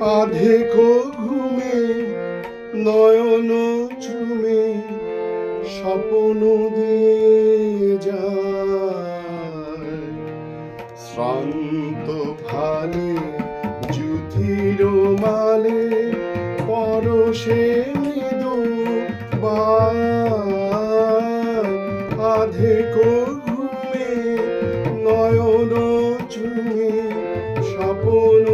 আধেক ঘুমে নয়ন চুমে, স্বপ্ন দিয়ে যায়। শ্রান্ত ভালে যুথির মালে, পরশে মৃদু আধেক ঘুমে নয়ন চুমে, স্বপ্ন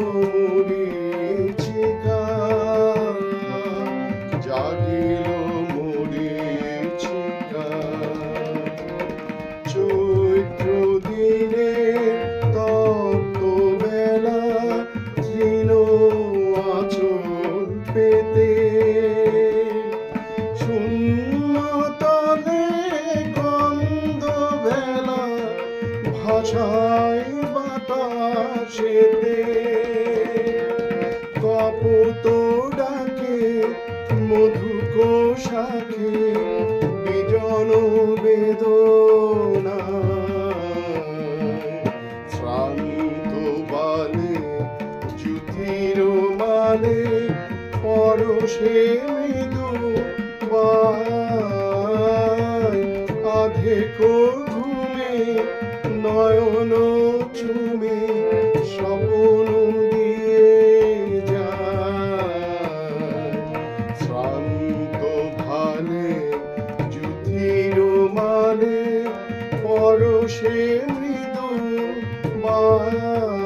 ভাষায় বাতাসেতে কপত ডাকে মধুক শাখে বিজন বেদনা। শ্রান্ত বালে যুথির মালে পরশে মৃদু আধেক ঘুমে নয়ন চুমে স্বপন দিয়ে যায়। শ্রান্ত ভালে যুধির মানে পরশে মৃদু মায়া